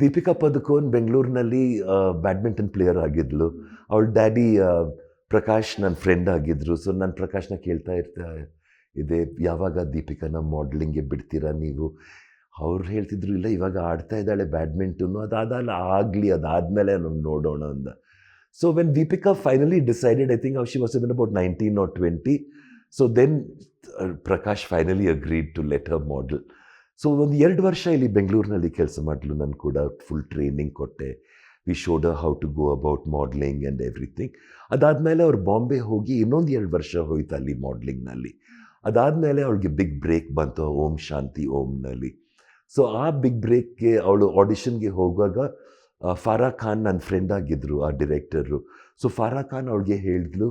ದೀಪಿಕಾ ಪದುಕೋನ್ ಬೆಂಗಳೂರಿನಲ್ಲಿ badminton player ಆಗಿದ್ಲು. ಅವಳ daddy Prakash ನನ್ನ ಫ್ರೆಂಡ್ ಆಗಿದ್ದರು ಸೊ ನಾನು ಪ್ರಕಾಶ್ನ ಕೇಳ್ತಾ ಇರ್ತಾ ಇದೆ, ಯಾವಾಗ ದೀಪಿಕಾನ ಮಾಡ್ಲಿಂಗ್ಗೆ ಬಿಡ್ತೀರಾ ನೀವು? ಅವ್ರು ಹೇಳ್ತಿದ್ರು, ಇಲ್ಲ, ಇವಾಗ ಆಡ್ತಾ ಇದ್ದಾಳೆ ಬ್ಯಾಡ್ಮಿಂಟನ್ನು ಅದಾದಲ್ಲ ಆಗಲಿ, ಅದಾದಮೇಲೆ ನಾವು ನೋಡೋಣ ಅಂತ so when Deepika finally decided I think she was in about nineteen or twenty so then Prakash finally agreed to let her model so ಒಂದು ಎರಡು ವರ್ಷ ಇಲ್ಲಿ ಬೆಂಗಳೂರಿನಲ್ಲಿ ಕೆಲಸ ಮಾಡಲು. ನಾನು ಕೂಡ ಫುಲ್ ಟ್ರೈನಿಂಗ್ ಕೊಟ್ಟೆ. We showed how to go about modelling and everything ಅದಾದಮೇಲೆ ಅವ್ರು ಬಾಂಬೆ ಹೋಗಿ ಇನ್ನೊಂದು ಎರಡು ವರ್ಷ ಹೋಯ್ತು ಅಲ್ಲಿ ಮಾಡ್ಲಿಂಗ್ನಲ್ಲಿ ಅದಾದಮೇಲೆ ಅವಳಿಗೆ ಬಿಗ್ ಬ್ರೇಕ್ ಬಂತು, ಓಂ ಶಾಂತಿ ಓಂನಲ್ಲಿ. ಸೊ ಆ ಬಿಗ್ ಬ್ರೇಕ್ಗೆ ಅವಳು ಆಡಿಷನ್ಗೆ ಹೋಗುವಾಗ ಫಾರಾ ಖಾನ್ ನನ್ನ ಫ್ರೆಂಡ್ ಆಗಿದ್ದರು ಆ ಡಿರೆಕ್ಟರು ಸೊ ಫಾರಾ ಖಾನ್ ಅವಳಿಗೆ ಹೇಳಿದ್ಲು,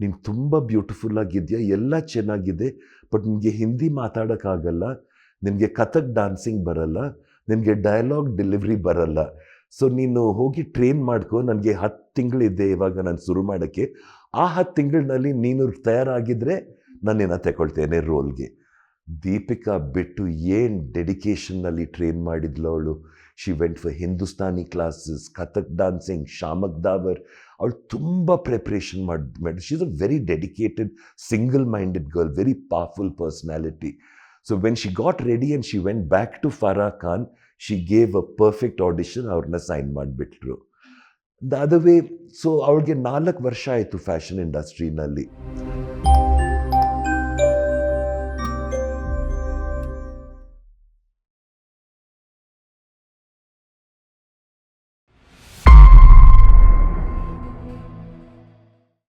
ನೀನು ತುಂಬ ಬ್ಯೂಟಿಫುಲ್ ಆಗಿದೆಯಾ? ಎಲ್ಲ ಚೆನ್ನಾಗಿದೆ ಬಟ್ ನಿಮಗೆ ಹಿಂದಿ ಮಾತಾಡೋಕ್ಕಾಗಲ್ಲ. ನಿನಗೆ ಕಥಕ್ ಡಾನ್ಸಿಂಗ್ ಬರಲ್ಲ, ನಿಮಗೆ ಡೈಲಾಗ್ ಡೆಲಿವರಿ ಬರಲ್ಲ. ಸೊ ನೀನು ಹೋಗಿ ಟ್ರೈನ್ ಮಾಡ್ಕೊ, ನನಗೆ ಹತ್ತು ತಿಂಗಳಿದೆ ಇವಾಗ ನಾನು ಶುರು ಮಾಡೋಕ್ಕೆ. ಆ ಹತ್ತು ತಿಂಗಳಿನಲ್ಲಿ ನೀನು ತಯಾರಾಗಿದ್ದರೆ ನಾನು ನಿನ್ನ ತಗೊಳ್ತೇನೆ ರೋಲ್ಗೆ ದೀಪಿಕಾ ಬಿಟ್ಟು ಏನು ಡೆಡಿಕೇಷನ್ನಲ್ಲಿ ಟ್ರೈನ್ ಮಾಡಿದ್ಲು ಅವಳು? She went for Hindustani classes Kathak dancing Shiamak Davar ಅವಳು ತುಂಬ ಪ್ರಿಪ್ರೇಷನ್ ಮಾಡಿ ಮಾಡಿ she is a very dedicated single minded girl very powerful personality so when she got ready and she went back to Farah Khan she gave a perfect audition ಅವ್ರನ್ನ sign ಮಾಡಿಬಿಟ್ರು the way so ಅವಳಿಗೆ ನಾಲ್ಕು ವರ್ಷ ಆಯಿತು fashion ಇಂಡಸ್ಟ್ರಿನಲ್ಲಿ